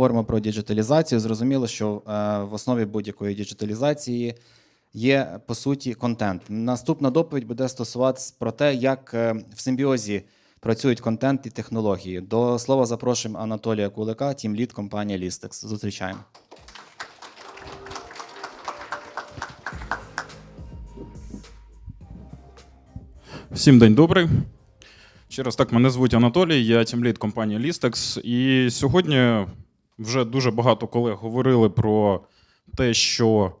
говоримо про діджиталізацію, зрозуміло, що е, в основі будь-якої діджиталізації є по суті контент. Наступна доповідь буде стосуватися про те, як е, в симбіозі працюють контент і технології. До слова запрошуємо Анатолія Кулика, тімлід компанія Listex. Зустрічаємо. Всім день добрий. Ще раз так, мене звуть Анатолій, я тімлід компанії Listex. І сьогодні вже дуже багато колег говорили про те, що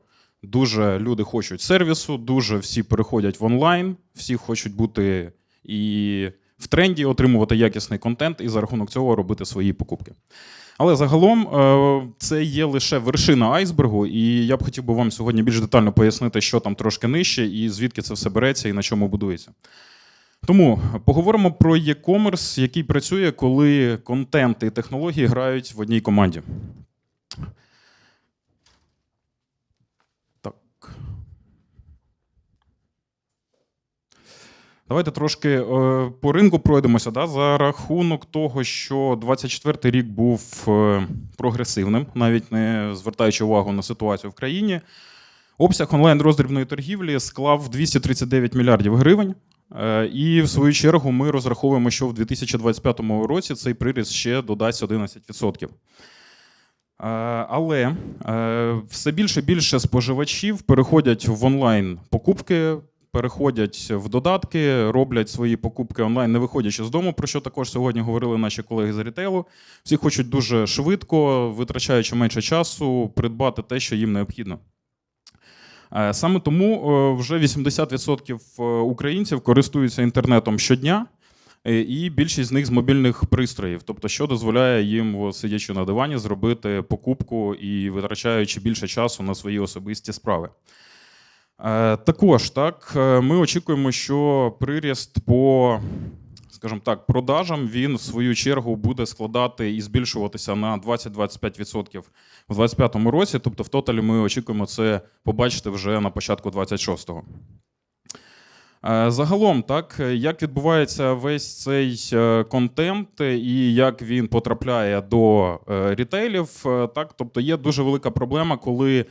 дуже люди хочуть сервісу, дуже всі переходять в онлайн, всі хочуть бути і в тренді, отримувати якісний контент і за рахунок цього робити свої покупки. Але загалом е, це є лише вершина айсбергу, і я б хотів би вам сьогодні більш детально пояснити, що там трошки нижче, і звідки це все береться і на чому будується. Тому поговоримо про e-commerce, який працює, коли контент і технології грають в одній команді. Так. Давайте трошки е, по ринку пройдемося. Да? За рахунок того, що 24-й рік був е, прогресивним, навіть не звертаючи увагу на ситуацію в країні. Обсяг онлайн роздрібної торгівлі склав 239 мільярдів гривень. Е, І в свою чергу ми розраховуємо, що в 2025 році цей приріст ще додасть 11%. Е, Але е, все більше і більше споживачів переходять в онлайн покупки, переходять в додатки, роблять свої покупки онлайн, не виходячи з дому, про що також сьогодні говорили наші колеги з рітейлу. Всі хочуть дуже швидко, витрачаючи менше часу, придбати те, що їм необхідно. Е, Саме тому е, вже 80% е, українців користуються інтернетом щодня, і більшість з них з мобільних пристроїв, тобто, що дозволяє їм, сидячи на дивані, зробити покупку і витрачаючи більше часу на свої особисті справи. Також так, ми очікуємо, що приріст по, скажімо так, продажам він в свою чергу буде складати і збільшуватися на 20-25% в 2025 році. Тобто, в тоталі ми очікуємо це побачити вже на початку 26-го. Е, Загалом, так, як відбувається весь цей е, контент і як він потрапляє до е, рітейлів, так, тобто є дуже велика проблема, коли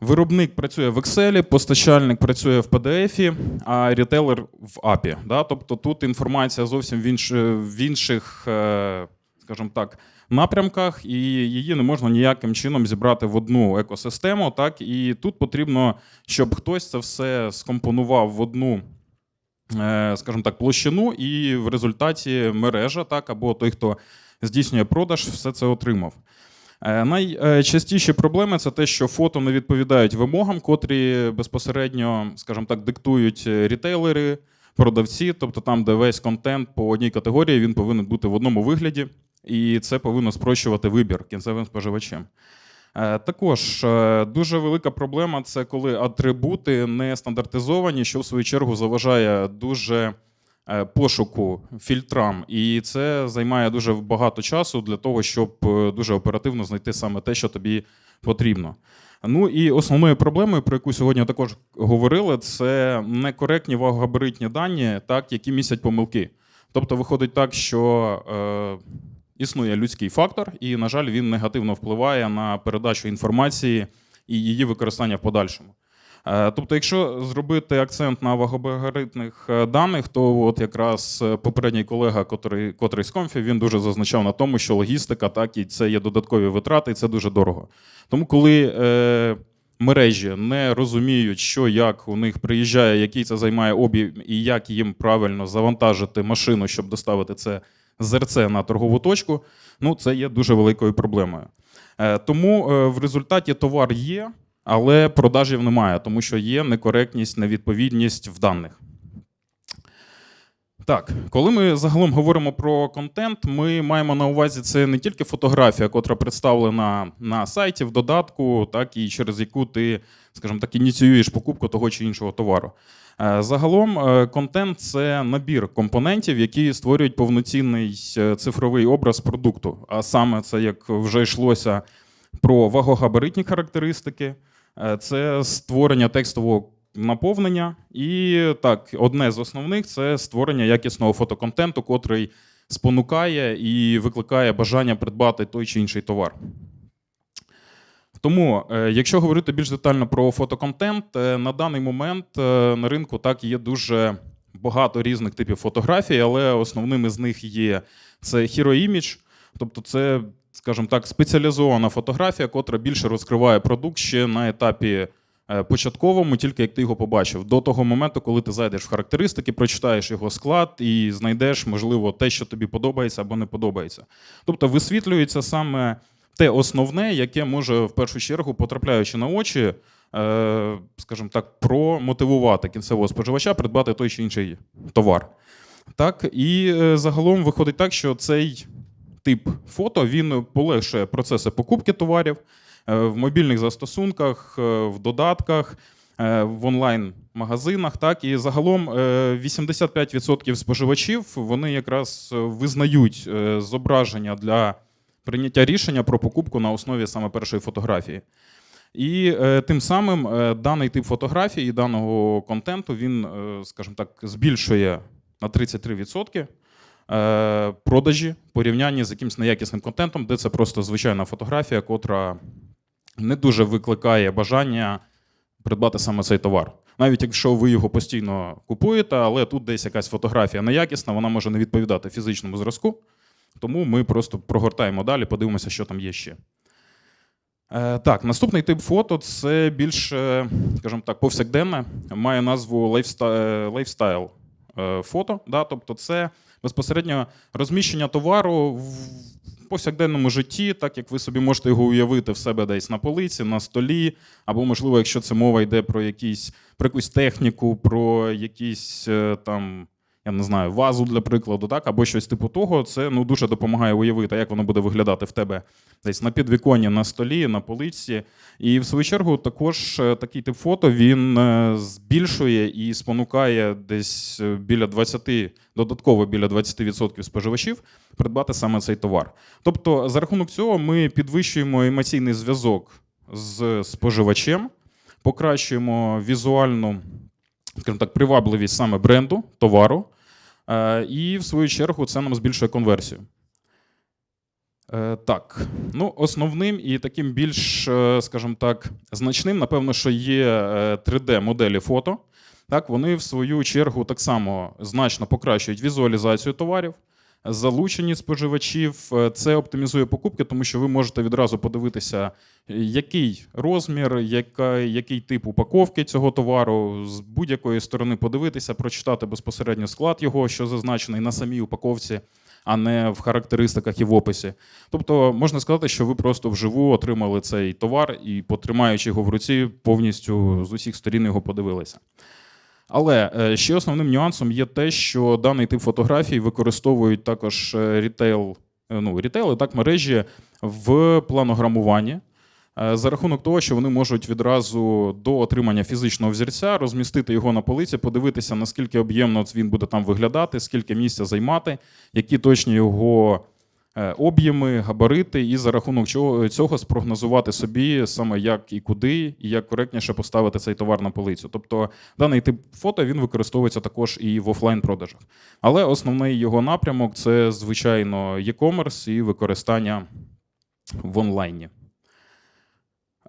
виробник працює в Excel, постачальник працює в PDF, а рітейлер в API. Да? Тобто тут інформація зовсім в, інш, в інших, скажімо так, напрямках, і її не можна ніяким чином зібрати в одну екосистему. Так? І тут потрібно, щоб хтось це все скомпонував в одну. е, Скажімо так, площину, і в результаті мережа, так, або той, хто здійснює продаж, все це отримав. Е, Найчастіші проблеми це те, що фото не відповідають вимогам, котрі безпосередньо, скажімо так, диктують е, рітейлери, продавці, тобто там, де весь контент по одній категорії, він повинен бути в одному вигляді, і це повинно спрощувати вибір кінцевим споживачем. Е, Також е, дуже велика проблема це коли атрибути не стандартизовані, що в свою чергу заважає дуже е, пошуку фільтрам, і це займає дуже багато часу для того, щоб дуже оперативно знайти саме те, що тобі потрібно. Ну і основною проблемою, про яку сьогодні також говорили, це некоректні вагогабаритні дані, так, які містять помилки. Тобто виходить так, що існує людський фактор, і, на жаль, він негативно впливає на передачу інформації і її використання в подальшому. Е, Тобто, якщо зробити акцент на вагобагаритних е, даних, то от якраз е, попередній колега, котрий, котрий з комфі, він дуже зазначав на тому, що логістика, так і це є додаткові витрати, і це дуже дорого. Тому, коли е, мережі не розуміють, що як у них приїжджає, який це займає об'єм, і як їм правильно завантажити машину, щоб доставити це зерце на торгову точку, ну це є дуже великою проблемою. Е, Тому е, в результаті товар є, але продажів немає, тому що є некоректність, невідповідність в даних. Так, коли ми загалом говоримо про контент, ми маємо на увазі це не тільки фотографія, котра представлена на сайті, в додатку, так і через яку ти, скажімо так, ініціюєш покупку того чи іншого товару. Е, Загалом, е, контент це набір компонентів, які створюють повноцінний е, цифровий образ продукту. А саме це, як вже йшлося про вагогабаритні характеристики, це створення текстового наповнення. І так, одне з основних це створення якісного фотоконтенту, котрий спонукає і викликає бажання придбати той чи інший товар. Тому, е, якщо говорити більш детально про фотоконтент, е, на даний момент е, на ринку так є дуже багато різних типів фотографій, але основними з них є це Hero Image, тобто це, скажімо так, спеціалізована фотографія, котра більше розкриває продукт ще на етапі початковому, тільки як ти його побачив, до того моменту, коли ти зайдеш в характеристики, прочитаєш його склад і знайдеш, можливо, те, що тобі подобається або не подобається. Тобто висвітлюється саме те основне, яке може в першу чергу, потрапляючи на очі, е, скажімо так, промотивувати кінцевого споживача придбати той чи інший товар. Так, і е, загалом виходить так, що цей тип фото він полегшує процеси покупки товарів е, в мобільних застосунках, в додатках, в онлайн-магазинах. Так, і загалом е, 85% споживачів вони якраз визнають зображення для прийняття рішення про покупку на основі саме першої фотографії. І е, тим самим е, даний тип фотографії і даного контенту він, е, скажімо так, збільшує на 33% е, продажі порівнянні з якимось неякісним контентом, де це просто звичайна фотографія, котра не дуже викликає бажання придбати саме цей товар. Навіть якщо ви його постійно купуєте, але тут десь якась фотографія неякісна, вона може не відповідати фізичному зразку. Тому ми просто прогортаємо далі, подивимося, що там є ще. Е, так, наступний тип фото це більш, е, скажімо так, повсякденне, має назву лайфста- лайфстайл е, фото. Да? Тобто це безпосередньо розміщення товару в повсякденному житті, так як ви собі можете його уявити в себе десь на полиці, на столі, або, можливо, якщо це мова йде про, якісь, про якусь техніку, про якісь е, там. Я не знаю, вазу для прикладу, так, або щось типу того, це ну, дуже допомагає уявити, як воно буде виглядати в тебе десь на підвіконні, на столі, на полиці. І в свою чергу також е, такий тип фото він е, збільшує і спонукає десь е, біля 20, додатково біля 20% споживачів придбати саме цей товар. Тобто, за рахунок цього ми підвищуємо емоційний зв'язок з споживачем, покращуємо візуальну, скажімо так, привабливість саме бренду, товару. Е, І в свою чергу це нам збільшує конверсію. Е, Так, ну основним і таким більш, е, скажімо так, значним, напевно, що є 3D-моделі фото. Так, вони в свою чергу так само значно покращують візуалізацію товарів, залучені споживачів. Е, Це оптимізує покупки, тому що ви можете відразу подивитися, який розмір, яка, який тип упаковки цього товару, з будь-якої сторони подивитися, прочитати безпосередньо склад його, що зазначений на самій упаковці, а не в характеристиках і в описі. Тобто можна сказати, що ви просто вживу отримали цей товар і, потримаючи його в руці, повністю з усіх сторін його подивилися. Але е, ще основним нюансом є те, що даний тип фотографій використовують також е, рітейл, е, ну, рітейли, так, мережі в планограмуванні. За рахунок того, що вони можуть відразу до отримання фізичного взірця розмістити його на полиці, подивитися, наскільки об'ємно він буде там виглядати, скільки місця займати, які точні його об'єми, габарити, і за рахунок чого- цього спрогнозувати собі саме як і куди, і як коректніше поставити цей товар на полицю. Тобто даний тип фото він використовується також і в офлайн продажах. Але основний його напрямок це звичайно e-commerce і використання в онлайні.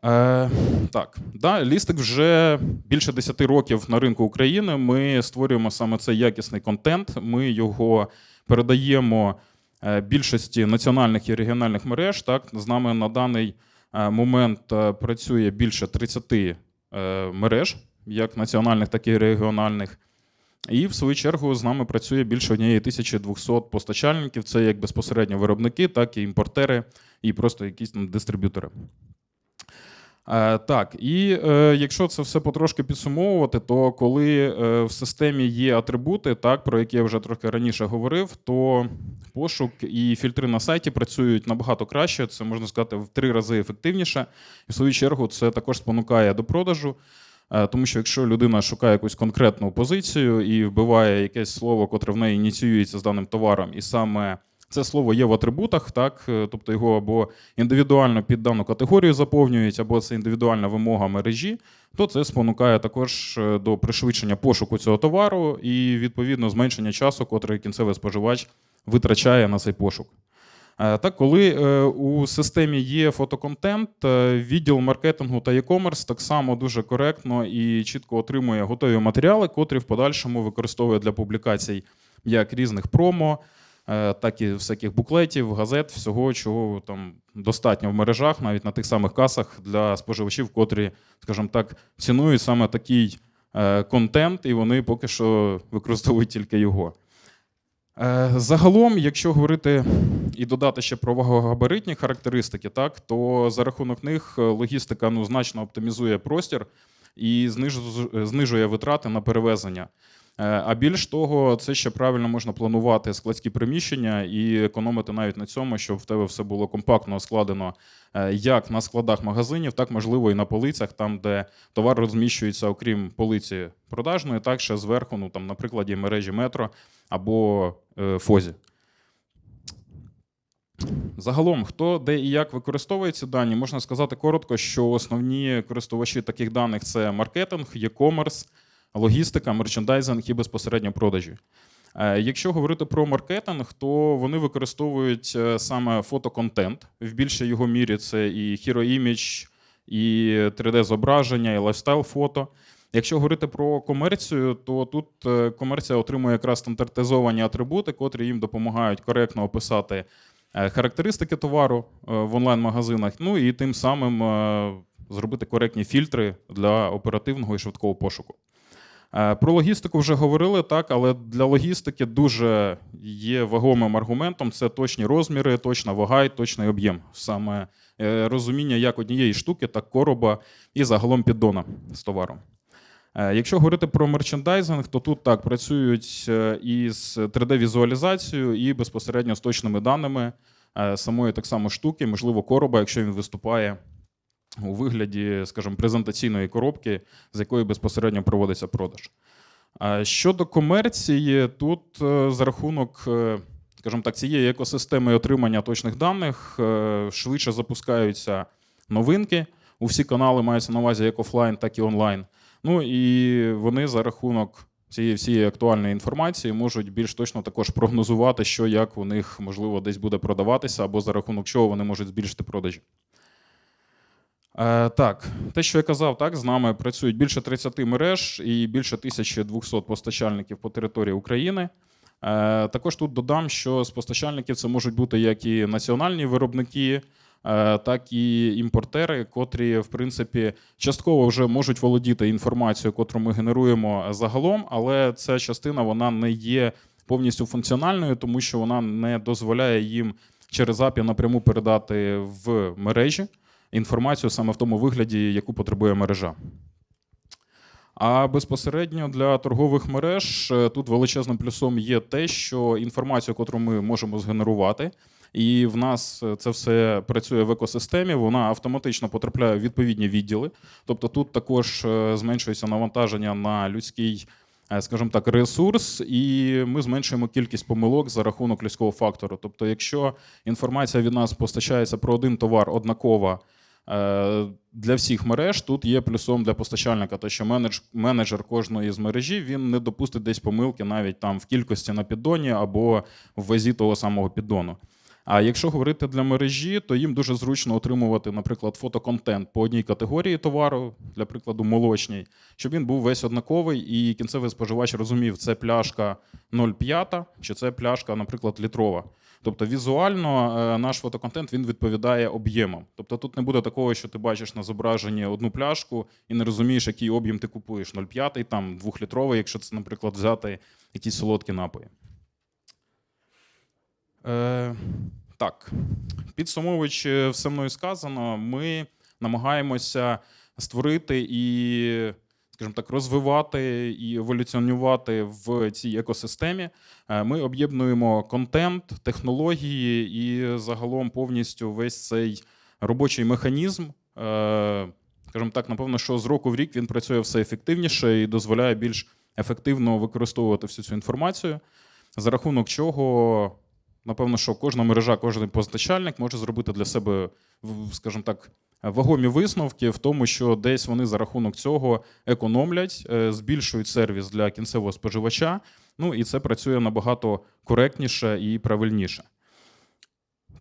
Е, так, да, лістик вже більше 10 років на ринку України. Ми створюємо саме цей якісний контент. Ми його передаємо е, більшості національних і регіональних мереж. Так, з нами на даний е, момент е, працює більше 30 е, мереж, як національних, так і регіональних. І в свою чергу з нами працює більше 1200 постачальників. Це як безпосередньо виробники, так і імпортери, і просто якісь там дистриб'ютори. Е, так, і е, якщо це все потрошки підсумовувати, то коли е, в системі є атрибути, так, про які я вже трохи раніше говорив, то пошук і фільтри на сайті працюють набагато краще. Це можна сказати в три рази ефективніше. І в свою чергу це також спонукає до продажу. Е, Тому що якщо людина шукає якусь конкретну позицію і вбиває якесь слово, котре в неї ініціюється з даним товаром, і саме це слово є в атрибутах, так, е, тобто його або індивідуально під дану категорію заповнюють, або це індивідуальна вимога мережі, то це спонукає також е, до пришвидшення пошуку цього товару і відповідно зменшення часу, котрий кінцевий споживач витрачає на цей пошук. Е, Так, коли у системі є фотоконтент, відділ маркетингу та e-commerce так само дуже коректно і чітко отримує готові матеріали, котрі в подальшому використовує для публікацій як різних промо, так і всяких буклетів, газет, всього, чого там достатньо в мережах, навіть на тих самих касах для споживачів, котрі, скажімо так, цінують саме такий е, контент, і вони поки що використовують тільки його. Е, Загалом, якщо говорити і додати ще про вагогабаритні характеристики, так, то за рахунок них е, логістика ну, значно оптимізує простір і знижує витрати на перевезення. Е, А більш того, це ще правильно можна планувати складські приміщення і економити навіть на цьому, щоб в тебе все було компактно складено е, як на складах магазинів, так можливо і на полицях, там, де товар розміщується, окрім полиці продажної, так ще зверху, ну там, на мережі метро або е, Фозі. Загалом, хто де і як використовує ці дані, можна сказати коротко, що основні користувачі таких даних це маркетинг, e-commerce, логістика, мерчендайзинг і безпосередньо продажі. Е, Якщо говорити про маркетинг, то вони використовують е, саме фотоконтент. В більшій його мірі це і Image, і 3D-зображення, і лайфстайл-фото. Якщо говорити про комерцію, то тут е, комерція отримує якраз стандартизовані атрибути, котрі їм допомагають коректно описати характеристики товару в онлайн-магазинах, ну і тим самим зробити коректні фільтри для оперативного і швидкого пошуку. Е, Про логістику вже говорили, так, але для логістики дуже є вагомим аргументом це точні розміри, точна вага і точний об'єм. Саме е, розуміння як однієї штуки, так короба і загалом піддона з товаром. Е, Якщо говорити про мерчендайзинг, то тут так працюють із 3D-візуалізацією і безпосередньо з точними даними самої так само штуки, можливо, короба, якщо він виступає у вигляді, скажімо, презентаційної коробки, з якої безпосередньо проводиться продаж. Щодо комерції, тут е, за рахунок, е, скажімо так, цієї екосистеми отримання точних даних е, швидше запускаються новинки. У всі канали маються на увазі як офлайн, так і онлайн. Ну і вони за рахунок цієї всієї актуальної інформації можуть більш точно також прогнозувати, що як у них можливо десь буде продаватися, або за рахунок чого вони можуть збільшити продажі. Е, так, те, що я казав, так, з нами працюють більше 30 мереж і більше 1200 постачальників по території України. Е, також тут додам, що з постачальників це можуть бути як і національні виробники, е, так і імпортери, котрі, в принципі, частково вже можуть володіти інформацією, котру ми генеруємо загалом, але ця частина вона не є повністю функціональною, тому що вона не дозволяє їм через API напряму передати в мережі інформацію саме в тому вигляді, яку потребує мережа. А безпосередньо для торгових мереж е, тут величезним плюсом є те, що інформацію, яку ми можемо згенерувати, і в нас е, це все працює в екосистемі, вона автоматично потрапляє в відповідні відділи. Тобто тут також е, зменшується навантаження на людський, скажімо так, ресурс, і ми зменшуємо кількість помилок за рахунок людського фактору. Тобто, якщо інформація від нас постачається про один товар однакова. Е, Для всіх мереж тут є плюсом для постачальника, те, що менедж, менеджер кожної з мережі він не допустить десь помилки навіть там в кількості на піддоні або в вазі того самого піддону. А якщо говорити для мережі, то їм дуже зручно отримувати, наприклад, фотоконтент по одній категорії товару, для прикладу, молочній, щоб він був весь однаковий, і кінцевий споживач розумів, це пляшка 0,5 чи це пляшка, наприклад, літрова. Тобто візуально е, наш фотоконтент він відповідає об'ємам. Тобто тут не буде такого, що ти бачиш на зображенні одну пляшку і не розумієш, який об'єм ти купуєш 0,5, там 2-літровий, якщо це, наприклад, взяти якісь солодкі напої. Е, так, підсумовуючи все мною сказано, ми намагаємося створити і, скажімо так, розвивати і еволюціонувати в цій екосистемі. Е, Ми об'єднуємо контент, технології і загалом повністю весь цей робочий механізм. Е, Скажімо так, напевно, що з року в рік він працює все ефективніше і дозволяє більш ефективно використовувати всю цю інформацію, за рахунок чого напевно, що кожна мережа, кожен постачальник може зробити для себе, скажімо так, вагомі висновки в тому, що десь вони за рахунок цього економлять, е, збільшують сервіс для кінцевого споживача Ну і це працює набагато коректніше і правильніше.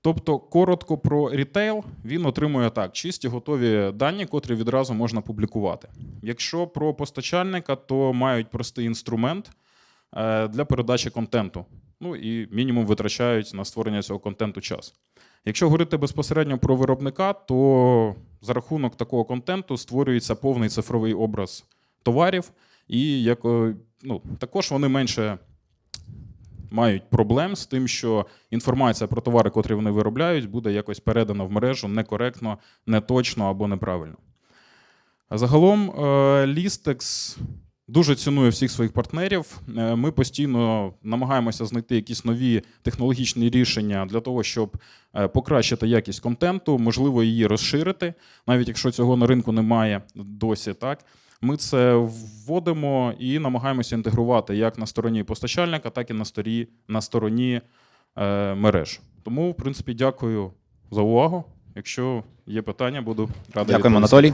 Тобто, коротко про рітейл, він отримує так: чисті готові дані, котрі відразу можна публікувати. Якщо про постачальника, то мають простий інструмент е, для передачі контенту. Ну і мінімум витрачають на створення цього контенту час. Якщо говорити безпосередньо про виробника, то за рахунок такого контенту створюється повний цифровий образ товарів, і як, е, ну, також вони менше мають проблем з тим, що інформація про товари, котрі вони виробляють, буде якось передана в мережу некоректно, неточно або неправильно. Загалом, Listex дуже цінує всіх своїх партнерів. Е, Ми постійно намагаємося знайти якісь нові технологічні рішення для того, щоб е, покращити якість контенту, можливо, її розширити, навіть якщо цього на ринку немає досі. Так ми це вводимо і намагаємося інтегрувати як на стороні постачальника, так і на стороні, на стороні е, мереж. Тому, в принципі, дякую за увагу. Якщо є питання, буду радий. Дякуємо. Анатолій.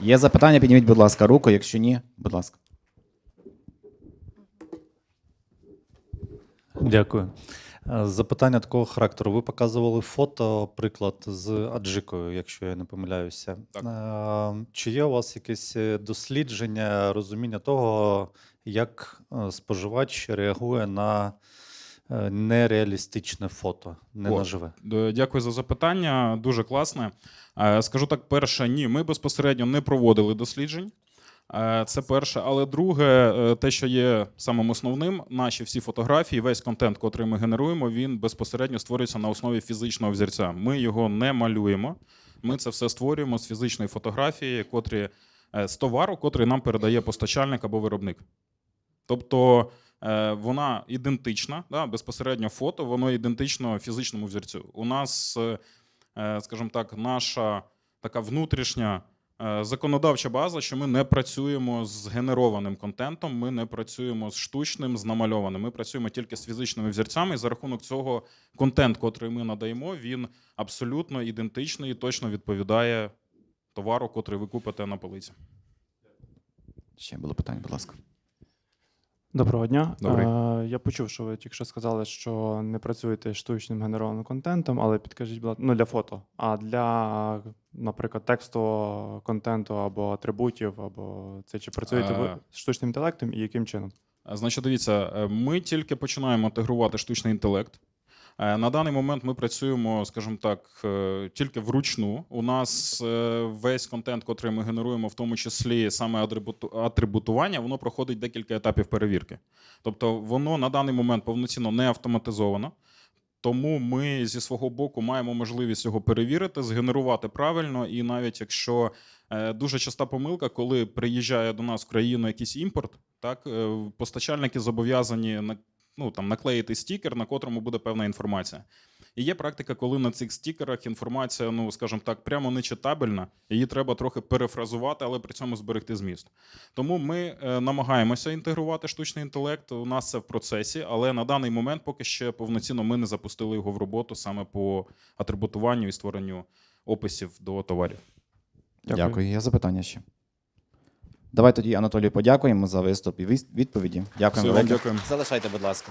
Є запитання, підніміть, будь ласка, руку. Якщо ні, будь ласка. Дякую. Е, Запитання такого характеру. Ви показували фото, приклад з аджикою, якщо я не помиляюся. Так. Е, Чи є у вас якесь е, дослідження, розуміння того, як споживач реагує на нереалістичне фото, не О, на живе? Дякую за запитання. Дуже класне. Е, Скажу так: перше, ні, ми безпосередньо не проводили досліджень. Е, Це перше. Але друге, е, те, що є самим основним, наші всі фотографії, весь контент, котрий ми генеруємо, він безпосередньо створюється на основі фізичного взірця. Ми його не малюємо. Ми це все створюємо з фізичної фотографії, котрі е, з товару, котрий нам передає постачальник або виробник. Тобто е, вона ідентична, да, безпосередньо фото, воно ідентично фізичному взірцю. У нас, е, е, скажімо так, наша така внутрішня е, законодавча база, що ми не працюємо з генерованим контентом, ми не працюємо з штучним, з намальованим. Ми працюємо тільки з фізичними взірцями. І за рахунок цього контент, котрий ми надаємо, він абсолютно ідентичний і точно відповідає товару, котрий ви купите на полиці. Ще було питання, будь ласка. Доброго дня. Добрий. Е, я почув, що ви тільки що сказали, що не працюєте з штучним генерованим контентом, але підкажіть, будь ласка, ну для фото, а для, наприклад, текстового контенту або атрибутів, або це чи працюєте ви Е. з штучним інтелектом і яким чином? Е, Значить, дивіться, ми тільки починаємо інтегрувати штучний інтелект. Е, На даний момент ми працюємо, скажімо так, е, тільки вручну. У нас е, весь контент, котрий ми генеруємо, в тому числі саме атрибутування, воно проходить декілька етапів перевірки. Тобто, воно на даний момент повноцінно не автоматизовано. Тому ми зі свого боку маємо можливість його перевірити, згенерувати правильно, і навіть якщо дуже часта помилка, коли приїжджає до нас в країну якийсь імпорт, так постачальники зобов'язані на- ну, там, наклеїти стікер, на котрому буде певна інформація. І є практика, коли на цих стікерах інформація, ну скажімо так, прямо нечитабельна, її треба трохи перефразувати, але при цьому зберегти зміст. Тому ми е, намагаємося інтегрувати штучний інтелект. У нас це в процесі, але на даний момент поки ще повноцінно ми не запустили його в роботу саме по атрибутуванню і створенню описів до товарів. Дякую. Дякую. Є запитання ще. Давай тоді Анатолію подякуємо за виступ і відповіді. Дякуємо. Все, дякуємо. Залишайте, будь ласка.